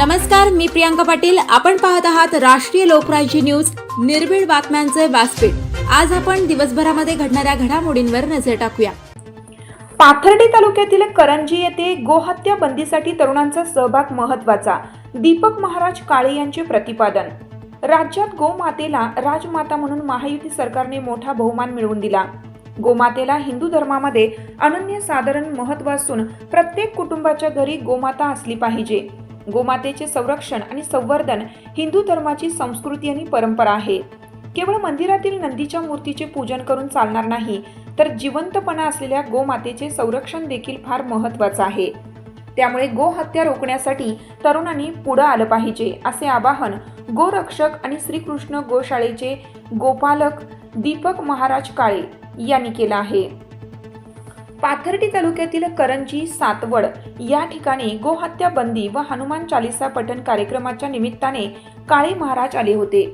नमस्कार मी प्रियांका पाटील. आपण पाहत आहात राष्ट्रीय लोकराज्य न्यूज. निर्भीड बातम्यांचे व्यासपीठ. आज आपण दिवसभरामध्ये घडणाऱ्या घडामोडींवर नजर टाकूया. पाथर्डी तालुक्यातील करंजी येथे गोहत्या बंदीसाठी तरुणांचा सहभाग महत्त्वाचा दीपक महाराज काळे यांचे प्रतिपादन. राज्यात गोमातेला राजमाता म्हणून महायुती सरकारने मोठा बहुमान मिळवून दिला. गोमातेला हिंदू धर्मामध्ये अनन्यसाधारण महत्त्व असून प्रत्येक कुटुंबाच्या घरी गोमाता असली पाहिजे. गोमातेचे संरक्षण आणि संवर्धन हिंदू धर्माची संस्कृती आणि परंपरा आहे. केवळ मंदिरातील नंदीच्या मूर्तीचे पूजन करून चालणार नाही तर जिवंतपणा असलेल्या गोमातेचे संरक्षण देखील फार महत्त्वाचं आहे. त्यामुळे गोहत्या रोखण्यासाठी तरुणांनी पुढं आलं पाहिजे असे आवाहन गोरक्षक आणि श्रीकृष्ण गोशाळेचे गोपालक दीपक महाराज काळे यांनी केलं आहे. पाथर्डी तालुक्यातील करंजी सातवड या ठिकाणी गोहत्या बंदी व हनुमान चालिसा पठण कार्यक्रमाच्या निमित्ताने काळे महाराज आले होते.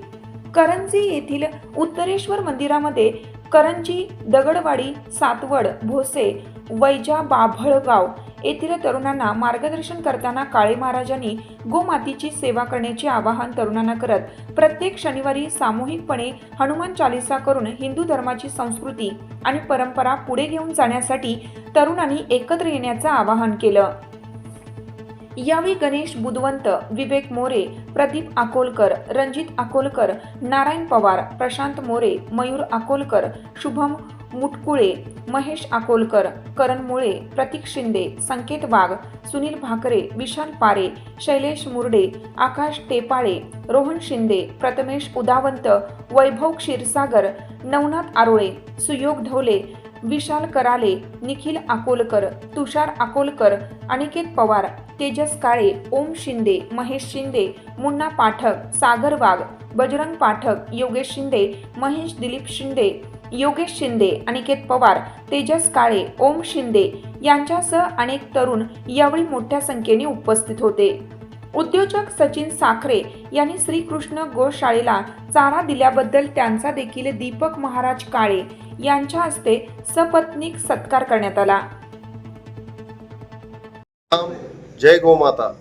करंजी येथील उत्तरेश्वर मंदिरामध्ये करंजी दगडवाडी सातवड भोसे वैजा बाभळगाव येथील तरुणांना मार्गदर्शन करताना काळे महाराजांनी गोमातीची सेवा करण्याचे आवाहन तरुणांना करत प्रत्येक शनिवारी सामूहिकपणे हनुमान चालिसा करून हिंदू धर्माची संस्कृती आणि परंपरा पुढे घेऊन जाण्यासाठी तरुणांनी एकत्र येण्याचं आवाहन केलं. यावेळी गणेश बुधवंत विवेक मोरे प्रदीप अकोलकर रणजित अकोलकर नारायण पवार प्रशांत मोरे मयूर अकोलकर शुभम मुटकुळे महेश अकोलकर करण मुळे प्रतीक शिंदे संकेत वाघ सुनील भाकरे विशाल पारे शैलेश मुर्डे आकाश टेपाळे रोहन शिंदे प्रथमेश उदावंत वैभव क्षीरसागर नवनाथ आरोळे सुयोग ढवले विशाल कराले निखिल अकोलकर तुषार अकोलकर अनिकेत पवार तेजस काळे ओम शिंदे महेश शिंदे मुन्ना पाठक सागर वाघ बजरंग पाठक योगेश शिंदे महेश दिलीप शिंदे योगेश शिंदे अनिकेत पवार तेजस काळे ओम शिंदे यांच्यासह अनेक तरुण यावेळी मोठ्या संख्येने उपस्थित होते. उद्योजक सचिन साखरे यांनी श्रीकृष्ण गोशाळेला चारा दिल्याबद्दल त्यांचा देखील दीपक महाराज काळे यांच्या हस्ते सपत्नीक सत्कार करण्यात आला. जय गोमाता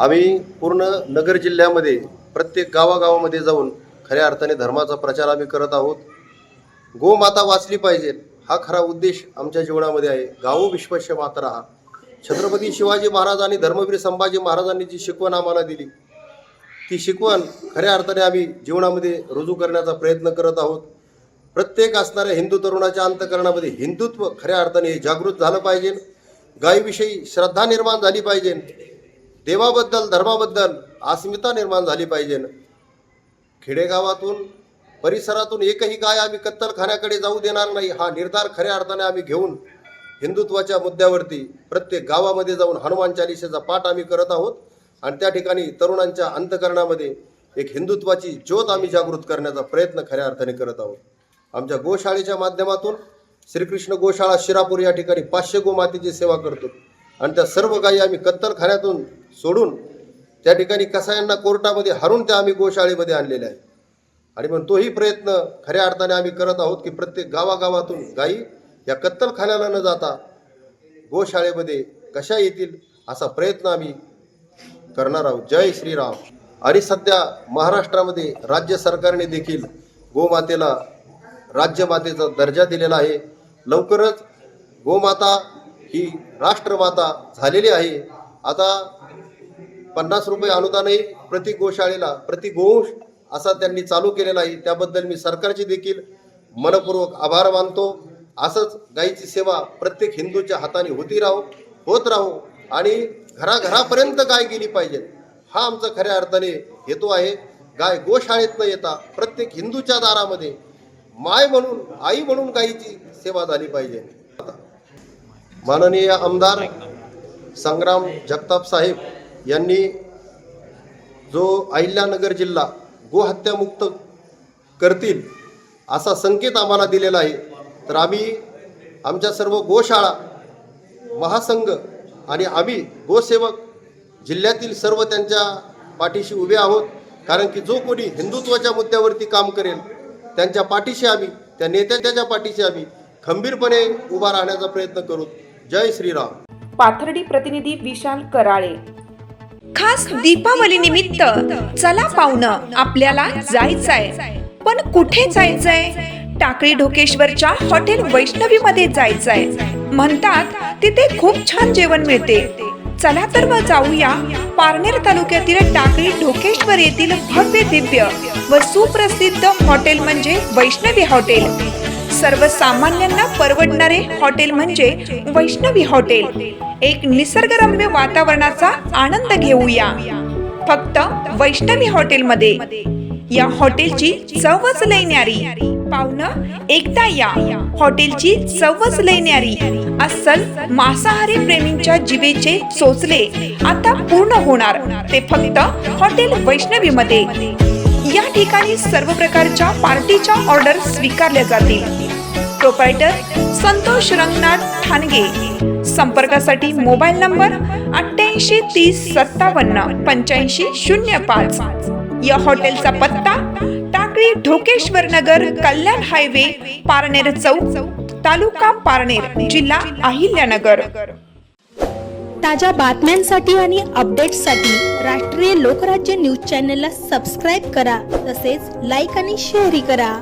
आम्ही पूर्ण नगर जिल्ह्यामध्ये प्रत्येक गावागावामध्ये जाऊन खऱ्या अर्थाने धर्माचा प्रचार आम्ही करत आहोत. गोमाता वाचली पाहिजे. हा खरा उद्देश आमच्या जीवनामध्ये आहे. गावो विश्वस्य मात्रा. हा छत्रपती शिवाजी महाराज आणि धर्मवीर संभाजी महाराजांनी जी शिकवण आम्हाला दिली ती शिकवण खऱ्या अर्थाने आम्ही जीवनामध्ये रुजू करण्याचा प्रयत्न करत आहोत. प्रत्येक असणाऱ्या हिंदू तरुणाच्या अंतकरणामध्ये हिंदुत्व खऱ्या अर्थाने जागृत झालं पाहिजे. गायीविषयी श्रद्धा निर्माण झाली पाहिजे. देवाबद्दल धर्माबद्दल अस्मिता निर्माण झाली पाहिजे. खेडेगावातून परिसरातून एकही गाय आम्ही कत्तलखान्याकडे जाऊ देणार नाही. हा निर्धार खऱ्या अर्थाने आम्ही घेऊन हिंदुत्वाच्या मुद्द्यावरती प्रत्येक गावामध्ये जाऊन हनुमान चालिसेचा पाठ आम्ही करत आहोत. आणि त्या ठिकाणी तरुणांच्या अंतकरणामध्ये एक हिंदुत्वाची ज्योत आम्ही जागृत करण्याचा प्रयत्न खऱ्या अर्थाने करत आहोत. आमच्या गोशाळेच्या माध्यमातून श्रीकृष्ण गोशाळा शिरापूर या ठिकाणी पाचशे गोमातेची सेवा करतो. आणि त्या सर्व गायी आम्ही कत्तलखान्यातून सोडून त्या ठिकाणी कसायांना कोर्टामध्ये हरून त्या आम्ही गोशाळेमध्ये आणलेल्या आहे आणि मग तोही प्रयत्न खऱ्या अर्थाने आम्ही करत आहोत की प्रत्येक गावागावातून गायी या कत्तलखान्याला न जाता गोशाळेमध्ये कशा येतील असा प्रयत्न आम्ही करणार आहोत. जय श्रीराम. आणि सध्या महाराष्ट्रामध्ये राज्य सरकारने देखील गोमातेला राज्यमातेचा दर्जा दिलेला आहे. लवकरच गोमाता ही राष्ट्रमाता झालेली आहे. आता पन्नास रुपये अनुदानही प्रति गोशाळेला प्रति गोवंश असा त्यांनी चालू केलेला आहे. त्याबद्दल मी सरकारचे देखील मनपूर्वक आभार मानतो. असंच गायीची सेवा प्रत्येक हिंदूच्या हाताने होती राहो होत राहो आणि घराघरापर्यंत गाय गेली पाहिजे हा आमचा खऱ्या अर्थाने हेतू आहे. गाय गोशाळेत न येता प्रत्येक हिंदूच्या दारामध्ये माय म्हणून आई म्हणून गायीची सेवा झाली पाहिजे. माननीय आमदार संग्राम जगताप साहेब यांनी जो अहिल्यानगर जिल्हा गोहत्यामुक्त करतील असा संकेत आम्हाला दिलेला आहे. तर आम्ही आमच्या सर्व गोशाळा महासंघ आणि आम्ही गोसेवक जिल्ह्यातील सर्व त्यांच्या पाठीशी उभे आहोत. कारण की जो कोणी हिंदुत्वाच्या मुद्द्यावरती काम करेल त्यांच्या पाठीशी आम्ही त्या नेत्याच्या पाठीशी आम्ही खंबीरपणे उभा राहण्याचा प्रयत्न करू. जय श्रीराम. पाथर्डी प्रतिनिधी विशाल कराळे. खास दीपावली निमित्त चला पाहुणं आपल्याला जायचंय. पण कुठे जायचंय? टाकळी ढोकेश्वरच्या हॉटेल वैष्णवी मध्ये जायचंय. म्हणतात तिथे खूप छान जेवण मिळते. चला तर मग जाऊया पारनेर तालुक्यातील टाकळी ढोकेश्वर येथील भव्य दिव्य व सुप्रसिद्ध हॉटेल म्हणजे वैष्णवी हॉटेल. सर्वसामान्यांना परवडणारे हॉटेल म्हणजे वैष्णवी हॉटेल. एक निसर्गरम्य वातावरणाचा आनंद घेऊया. फक्त वैष्णवी हॉटेलमध्ये. या हॉटेलची चवच लय न्यारी पाहुणं एकदा या. हॉटेलची चवच लय न्यारी अस्सल मांसाहारी प्रेमींच्या जिवेचे चोचले आता पूर्ण होणार. ते फक्त हॉटेल वैष्णवी मध्ये या ठिकाणी सर्व प्रकारच्या पार्टीच्या ऑर्डर स्वीकारल्या जातील. प्रोपायटर संतोष रंगनाथ ठाणगे. संपर्कासाठी मोबाईल नंबर अठ्ठ्याऐंशी तीस सत्तावन्न पंच्याऐंशी शून्य पाच. या हॉटेलचा पत्ता टाकळी ढोकेश्वर नगर कल्याण हायवे पारनेर चौक तालुका पारनेर जिल्हा अहिल्यानगर. ताज्या बातम्यांसाठी आणि अपडेट्ससाठी राष्ट्रीय लोकराज्य न्यूज चॅनलला सबस्क्राईब करा तसेच लाईक आणि शेअरही करा.